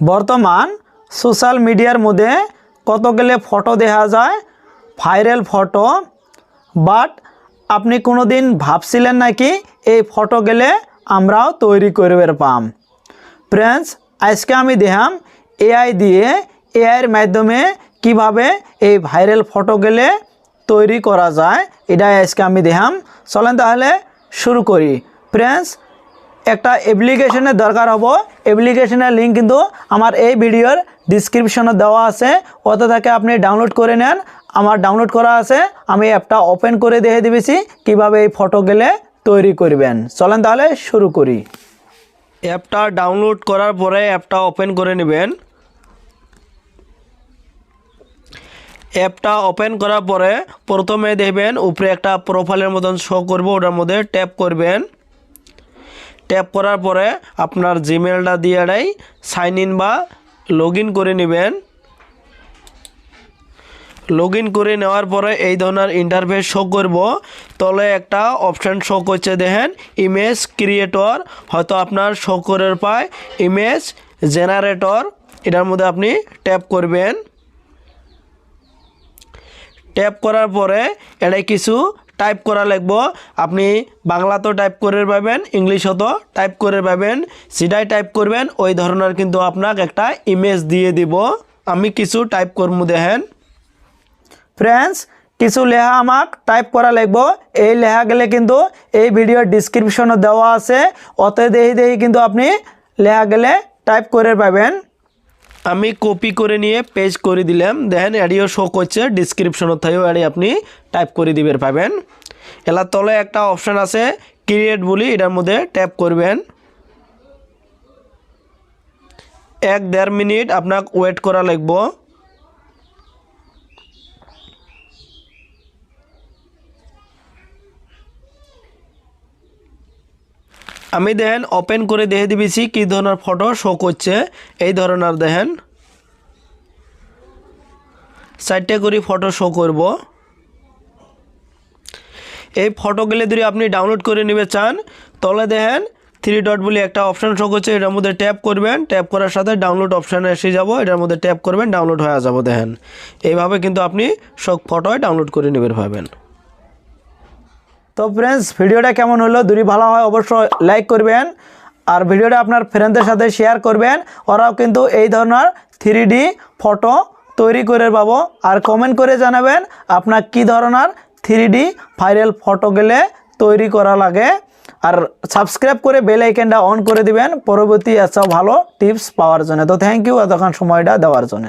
বর্তমান সোশ্যাল মিডিয়ার মধ্যে কতগুলো ফটো দেখা যায়? ভাইরাল ফটো বাট আপনি কোনো দিন ভাবছিলেন নাকি এই ফটো গেলে আমরাও তৈরি করবে পাম? ফ্রেন্ডস আজকে আমি দেখাম এআই দিয়ে এআইয়ের মাধ্যমে কীভাবে এই ভাইরাল ফটো গেলে তৈরি করা যায়, এটাই আজকে আমি দেখাম। চলেন তাহলে শুরু করি। ফ্রেন্ডস একটা অ্যাপ্লিকেশনের দরকার হব। অ্যাপ্লিকেশনের লিঙ্ক কিন্তু আমার এই ভিডিওর ডিসক্রিপশনে দেওয়া আছে। ওতে থেকে আপনি ডাউনলোড করে নেন। আমার ডাউনলোড করা আছে। আমি অ্যাপটা ওপেন করে দেখে দিবেছি কীভাবে এই ফটো গেলে তৈরি করবেন। চলেন তাহলে শুরু করি। অ্যাপটা ডাউনলোড করার পরে অ্যাপটা ওপেন করে নেবেন। অ্যাপটা ওপেন করার পরে প্রথমে দেখবেন উপরে একটা প্রোফাইলের মতন শো করব। ওটার মধ্যে ট্যাপ করবেন। ট্যাপ করার পরে আপনার জিমেলটা দিয়ে দেয় সাইন ইন বা লগ করে নেবেন। লগ করে নেওয়ার পরে এই ধরনের ইন্টারফেস শো করব। তলে একটা অপশান শো করছে দেখেন ইমেজ ক্রিয়েটর হয়তো আপনার শো করে পায় ইমেজ জেনারেটর এটার মধ্যে আপনি ট্যাপ করবেন। ট্যাপ করার পরে এটা কিছু টাইপ করা লাগবো। আপনি বাংলাতেও টাইপ করে পাবেন, ইংলিশও টাইপ করে পাবেন সেটাই টাইপ করবেন, ওই ধরনের কিন্তু আপনাকে একটা ইমেজ দিয়ে দিব। আমি কিছু টাইপ করব দেখেন। ফ্রেন্ডস কিছু লেখা আমাক টাইপ করা লাগবো। এই লেখা গেলে কিন্তু এই ভিডিওর ডিসক্রিপশনে দেওয়া আছে। অত দেখি দেখি কিন্তু আপনি লেখা গেলে টাইপ করে পাবেন। আমি কপি করে নিয়ে পেজ করে দিলাম। দেখেন এডিও শো করছে ডিসক্রিপশনও থাকেও এডি আপনি টাইপ করে দিবেন পাবেন। এলার তলে একটা অপশান আছে ক্রিয়েট বলি, এটার মধ্যে ট্যাপ করবেন। এক দেড় মিনিট আপনাকে ওয়েট করা লাগবো। আমি দেখেন ওপেন করে দেখে দিবেছি কি ধরনের ফটো শো করছে। এই ধরনের দেখেন। চারটে করে ফটো শো করব। এই ফটোগুলি যদি আপনি ডাউনলোড করে নিবে চান তলে দেখেন থ্রি ডট বলে একটা অপশান শো করছে, এটার মধ্যে ট্যাপ করবেন। ট্যাপ করার সাথে ডাউনলোড অপশানে এসে যাব, এটার মধ্যে ট্যাপ করবেন ডাউনলোড হয়ে যাব, দেখেন। এইভাবে কিন্তু আপনি সব ফটোয় ডাউনলোড করে নেবেন পাবেন তো ফ্রেন্ডস ভিডিওটা কেমন হলো? যদি ভালো হয়, অবশ্যই লাইক করবেন। আর ভিডিওটা আপনার ফ্রেন্ডদের সাথে শেয়ার করবেন। ওরাও কিন্তু এই ধরনের থ্রি ফটো তৈরি করে পাবো। আর কমেন্ট করে জানাবেন আপনার কি ধরনের থ্রি ভাইরাল ফটো গেলে তৈরি করা লাগে। আর সাবস্ক্রাইব করে বেল আইকনটা অন করে দিবেন। পরবর্তী এসব ভালো টিপস পাওয়ার জন্য। তো থ্যাংক ইউ এতক্ষণ সময়টা দেওয়ার জন্য।